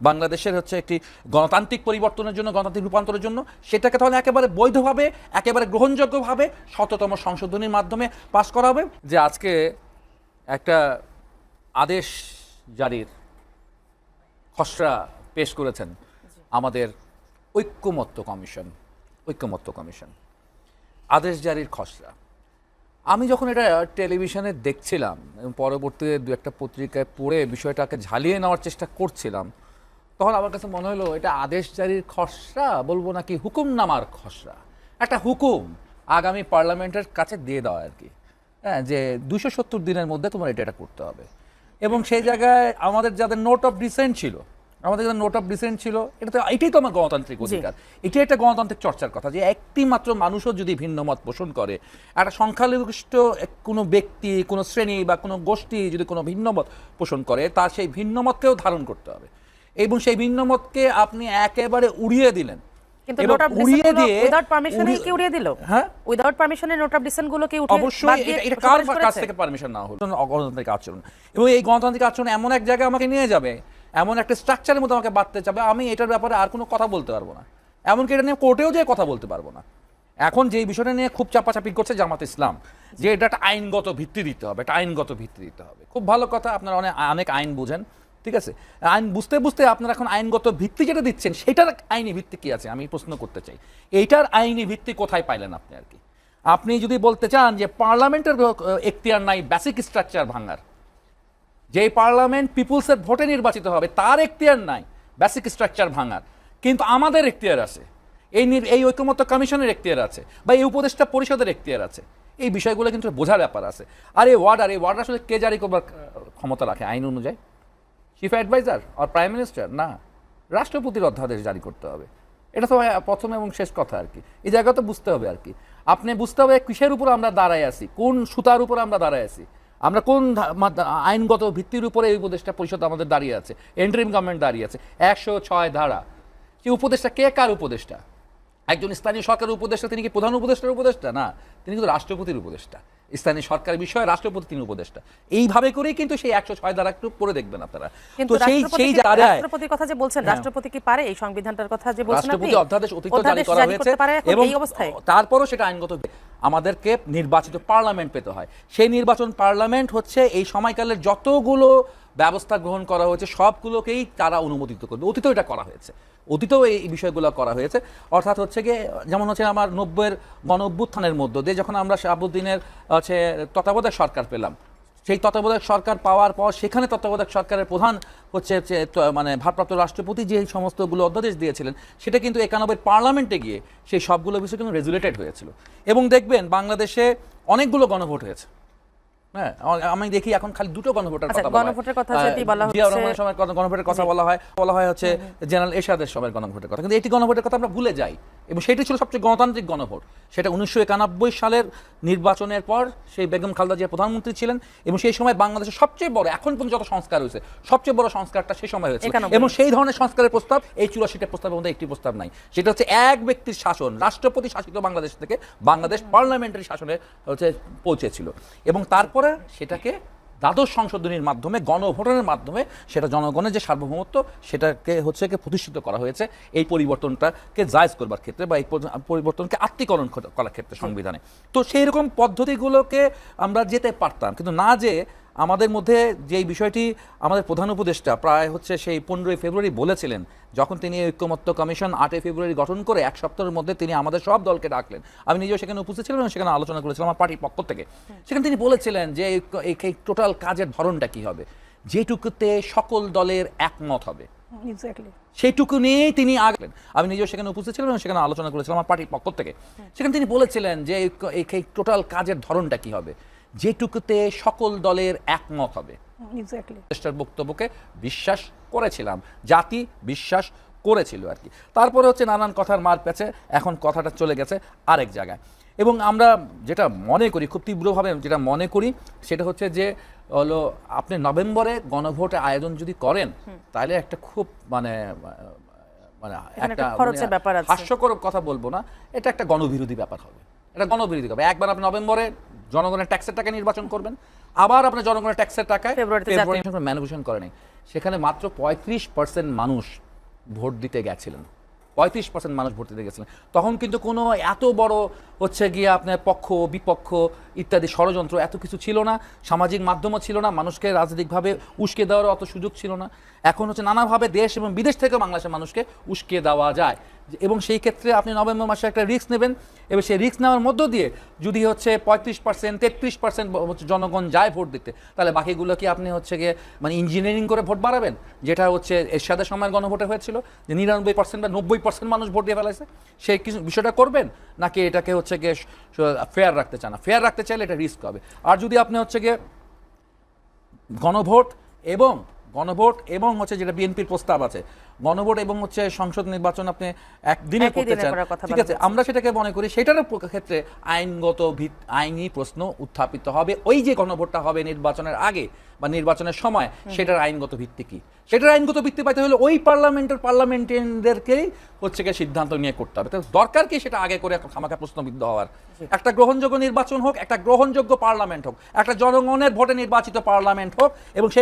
বাংলাদেশের হচ্ছে একটি গণতান্ত্রিক পরিবর্তনের জন্য, গণতান্ত্রিক রূপান্তরের জন্য, সেটাকে তাহলে একেবারে বৈধভাবে, একেবারে গ্রহণযোগ্যভাবে শততম সংশোধনীর মাধ্যমে পাশ করা হবে, যে আজকে একটা আদেশ জারির খসড়া পেশ করেছেন আমাদের ঐক্যমত্য কমিশন ঐক্যমত্য কমিশন। আদেশ জারির খসড়া। আমি যখন এটা টেলিভিশনে দেখছিলাম, এবং পরবর্তীতে দু একটা পত্রিকায় পড়ে বিষয়টাকে ঝালিয়ে নেওয়ার চেষ্টা করছিলাম তখন আমার কাছে মনে হলো এটা আদেশ জারির খসড়া বলব নাকি হুকুমনামার খসড়া? একটা হুকুম আগামী পার্লামেন্টের কাছে দিয়ে দেওয়া আর কি। হ্যাঁ যে দুশো সত্তর দিনের মধ্যে তোমার এটা এটা করতে হবে। এবং সেই জায়গায় আমাদের যাদের নোট অফ ডিসেন্ট ছিল আমাদের যাদের নোট অফ ডিসেন্ট ছিল এটা তো এটাই তো আমার গণতান্ত্রিক অধিকার। এটি একটা গণতান্ত্রিক চর্চার কথা যে একটি মাত্র মানুষও যদি ভিন্ন মত পোষণ করে একটা সংখ্যালঘিষ্ঠ এক- কোনো ব্যক্তি কোনো শ্রেণি বা কোনো গোষ্ঠী যদি কোনো ভিন্ন মত পোষণ করে তার সেই ভিন্ন মতকেও ধারণ করতে হবে। এবং সেই ভিন্ন মতকে আপনি একেবারে উড়িয়ে দিলেন। কিন্তু নোট অফ উড়িয়ে দিয়ে উইদাউট পারমিশনে কি উড়িয়ে দিল? হ্যাঁ? উইদাউট পারমিশনে নোট অফ ডিসেন্টগুলো কি উঠে অবশ্যই এটা- এটা কার কাছ থেকে পারমিশন না হলো? গণতান্ত্রিক আচরণ। এবং এই গণতান্ত্রিক আচরণ এমন এক জায়গায় আমাকে নিয়ে যাবে এমন একটা স্ট্রাকচারের মধ্যে আমাকে বাঁধতে যাবে আমি এটার ব্যাপারে আর কোনো কথা বলতে পারব না। এমনকি এটা নিয়ে কোর্টেও যেয়ে কথা বলতে পারব না। এখন যে বিষয়টা নিয়ে খুব চাপাচাপি করছে জামাত ইসলাম যে এটা একটা আইনগত ভিত্তি দিতে হবে একটা আইনগত ভিত্তি দিতে হবে। খুব ভালো কথা আপনারা অনেক অনেক আইন বুঝেন। ঠিক আছে? আইন বুঝতে বুঝতে আপনারা এখন আইনগত ভিত্তি যেটা দিচ্ছেন, সেটার আইনি ভিত্তি কি আছে? আমি প্রশ্ন করতে চাই। এইটার আইনি ভিত্তি কোথায় পাইলেন আপনি আর কি? আপনি যদি বলতে চান যে পার্লামেন্টের এখতিয়ার নাই বেসিক স্ট্রাকচার ভাঙার যে পার্লামেন্ট পিপুলসের ভোটে নির্বাচিত হবে, তার এখতিয়ার নাই বেসিক স্ট্রাকচার ভাঙার। কিন্তু আমাদের এখতিয়ার আছে। এই এই ঐকমত্য কমিশনের এখতিয়ার আছে বা এই উপদেষ্টা পরিষদের এখতিয়ার আছে। এই বিষয়গুলো কিন্তু বোঝার ব্যাপার আছে। আর এই ওয়ার্ডার এই ওয়ার্ডার আসলে কে জারি করবার ক্ষমতা রাখে আইন অনুযায়ী? চিফ অ্যাডভাইজার আর প্রাইম মিনিস্টার না। রাষ্ট্রপতির অধ্যাদেশ জারি করতে হবে। এটা তো প্রথম এবং শেষ কথা আর কি। এই জায়গা তো বুঝতে হবে আর কি। আপনি বুঝতে হবে কিসের উপর আমরা দাঁড়ায় আছি, কোন সুতার উপর আমরা দাঁড়ায় আছি। আমরা কোন আইনগত ভিত্তির উপরে এই উপদেষ্টা পরিষদ আমাদের দাঁড়িয়ে আছে এন্ট্রিম গভর্নমেন্ট দাঁড়িয়ে আছে। একশো ছয় ধারা। সেই উপদেষ্টা? কে কার উপদেষ্টা? একজন স্থানীয় সরকারের উপদেষ্টা তিনি কি প্রধান উপদেষ্টার উপদেষ্টা? না তিনি কিন্তু রাষ্ট্রপতির উপদেষ্টা। স্থানীয় সরকার বিষয়ে রাষ্ট্রপতি তিনি উপদেষ্টা। এইভাবে করেই কিন্তু সেই একশো ছয় ধারা একটু পড়ে দেখবেন আপনারা। তো সেই সেই রাষ্ট্রপতির কথা যে বলছেন রাষ্ট্রপতি কি পারে? এই সংবিধানটার কথা যে বলছেন রাষ্ট্রপতি অধ্যাদেশ অতীত জারি করা হয়েছে এবং তারপরও সেটা আইনগত আমাদেরকে নির্বাচিত পার্লামেন্ট পেতে হয়। সেই নির্বাচন পার্লামেন্ট হচ্ছে এই সময়কালের যতগুলো ব্যবস্থা গ্রহণ করা হয়েছে, সবগুলোকেই তারা অনুমোদিত করবে। অতীতেও এটা করা হয়েছে। অতীতেও এই বিষয়গুলো করা হয়েছে। অর্থাৎ হচ্ছে গিয়ে, যেমন হচ্ছে আমার নব্বইয়ের গণ অভ্যুত্থানের মধ্য দিয়ে যখন আমরা শাহাবুদ্দিনের, হচ্ছে, তত্ত্বাবধায়ক সরকার পেলাম, সেই তত্ত্বাবধায়ক সরকার পাওয়ার পর সেখানে তত্ত্বাবধায়ক সরকারের প্রধান হচ্ছে মানে ভারপ্রাপ্ত রাষ্ট্রপতি যে সমস্তগুলো অধ্যাদেশ দিয়েছিলেন, সেটা কিন্তু একানব্বই পার্লামেন্টে গিয়ে সেই সবগুলো বিষয় কিন্তু রেজুলেটেড হয়েছিল। এবং দেখবেন বাংলাদেশে অনেকগুলো গণভোট হয়েছে। হ্যাঁ আমি দেখি এখন খালি দুটো গণভোটের আচ্ছা, কথা গণভোটের কথা যদি বলা জিয়া রহমানের সময় গণভোটের কথা বলা হয়। বলা হয় হচ্ছে জেনারেল এরশাদের সময় গণভোটের কথা। কিন্তু এটি গণভোটের কথা আমরা ভুলে যাই। এবং সেটি ছিল সবচেয়ে গণতান্ত্রিক গণভোট। সেটা উনিশশো একানব্বই সালের নির্বাচনের পর সেই বেগম খালদা জিয়া প্রধানমন্ত্রী ছিলেন এবং সেই সময় বাংলাদেশের সবচেয়ে বড় এখন পর্যন্ত যত সংস্কার হয়েছে সবচেয়ে বড় সংস্কারটা সেই সময় হয়েছে এবং সেই ধরনের সংস্কারের প্রস্তাব এই চুরাশিটা প্রস্তাবের মধ্যে একটি প্রস্তাব নাই। সেটা হচ্ছে এক ব্যক্তির শাসন রাষ্ট্রপতি শাসিত বাংলাদেশ থেকে বাংলাদেশ পার্লামেন্টারি শাসনে হচ্ছে পৌঁছেছিল। এবং তারপরে সেটাকে দ্বাদশ সংশোধনীর মাধ্যমে, গণভোটনের মাধ্যমে সেটা জনগণের যে সার্বভৌমত্ব, সেটাকে হচ্ছে কি প্রতিষ্ঠিত করা হয়েছে, এই পরিবর্তনটাকে জায়জ করবার ক্ষেত্রে বা এই পরিবর্তনকে আত্মীকরণ করার ক্ষেত্রে সংবিধানে। তো সেই রকম পদ্ধতিগুলোকে আমরা যেতে পারতাম, কিন্তু না যে আমাদের মধ্যে যেই বিষয়টি আমাদের প্রধান উপদেষ্টা প্রায় হচ্ছে সেই পনেরোই ফেব্রুয়ারি বলেছিলেন যখন তিনি ঐক্যমত্য কমিশন আটই ফেব্রুয়ারি গঠন করে এক সপ্তাহের মধ্যে তিনি আমাদের সব দলকে ডাকলেন। আমি নিজেও সেখানে উপস্থিত ছিলাম এবং সেখানে আলোচনা করেছিলাম আমার পার্টির পক্ষ থেকে। সেখানে তিনি বলেছিলেন যে এই- টোটাল কাজের ধরনটা কি হবে? যেটুকুতে সকল দলের একমত হবে। সেইটুকু নিয়েই তিনি আগলেন। আমি নিজেও সেখানে উপস্থিত ছিলাম এবং সেখানে আলোচনা করেছিলাম আমার পার্টির পক্ষ থেকে। সেখানে তিনি বলেছিলেন যে এই টোটাল কাজের ধরনটা কি হবে? যেটুকুতে সকল দলের একমত হবে। বক্তব্যকে বিশ্বাস করেছিলাম জাতি বিশ্বাস করেছিল আর কি। তারপরে হচ্ছে নানান কথার মার পেছে এখন কথাটা চলে গেছে আরেক জায়গায়। এবং আমরা যেটা মনে করি খুব তীব্রভাবে যেটা মনে করি সেটা হচ্ছে যে হলো আপনি নভেম্বরে গণভোটে আয়োজন যদি করেন তাহলে একটা খুব মানে মানে একটা মানে হাস্যকর কথা বলব না এটা একটা গণবিরোধী ব্যাপার হবে। এটা গণবিরোধী হবে একবার আপনি নভেম্বরে জনগণের ট্যাক্সের টাকা নির্বাচন করবেন আবার আপনি জনগণের ট্যাক্সের টাকায় ম্যানুফ্যাকচার করেনি সেখানে মাত্র পঁয়ত্রিশ পার্সেন্ট মানুষ ভোট দিতে গেছিলেন। পঁয়ত্রিশ পার্সেন্ট মানুষ ভোট দিতে গেছিলেন। তখন কিন্তু কোনো এত বড় হচ্ছে গিয়ে আপনার পক্ষ, বিপক্ষ ইত্যাদি ষড়যন্ত্র এত কিছু ছিল না। সামাজিক মাধ্যমও ছিল না। মানুষকে রাজনৈতিকভাবে উস্কে দেওয়ার অত সুযোগ ছিল না। এখন হচ্ছে নানাভাবে দেশ এবং বিদেশ থেকে বাংলাদেশের মানুষকে উস্কে দেওয়া যায়। এবং সেই ক্ষেত্রে আপনি নভেম্বর মাসে একটা রিস্ক নেবেন। এবং সেই রিস্ক নেওয়ার মধ্য দিয়ে যদি হচ্ছে পঁয়ত্রিশ পার্সেন্ট তেত্রিশ পার্সেন্ট জনগণ যায় ভোট দিতে, তাহলে বাকিগুলো কি আপনি হচ্ছে গিয়ে মানে ইঞ্জিনিয়ারিং করে ভোট বাড়াবেন? যেটা হচ্ছে এরশাদের সময়ের গণভোটে হয়েছিল। যে নিরানব্বই পার্সেন্ট বা নব্বই পার্সেন্ট মানুষ ভোট দিয়ে ফেলাইছে? সেই কিছু বিষয়টা করবেন? নাকি এটাকে হচ্ছে গিয়ে ফেয়ার রাখতে চান? ফেয়ার রাখতে চাইলে এটা রিস্ক হবে। আর যদি আপনি হচ্ছে গিয়ে গণভোট এবং গণভোট এবং হচ্ছে যেটা বিএনপির প্রস্তাব আছে। গণভোট এবং হচ্ছে সংসদ নির্বাচন আপনি একদিনে করতে চান। ঠিক আছে আমরা সেটাকে মনে করি সেটার ক্ষেত্রে আইনগত আইনি প্রশ্ন উত্থাপিত হবে। ওই যে গণভোটটা হবে নির্বাচনের আগে বা নির্বাচনের সময় সেটার আইনগত ভিত্তি কি? সেটার আইনগত ভিত্তি পাইতে হলে ওই পার্লামেন্টের পার্লামেন্টারিয়ানদেরকেই হচ্ছে গিয়ে সিদ্ধান্ত নিয়ে করতে হবে। তো দরকার কি সেটা আগে করে খামাখা প্রশ্নবিদ্ধ হওয়ার? একটা গ্রহণযোগ্য নির্বাচন হোক একটা গ্রহণযোগ্য পার্লামেন্ট হোক একটা জনগণের ভোটে নির্বাচিত পার্লামেন্ট হোক এবং সেই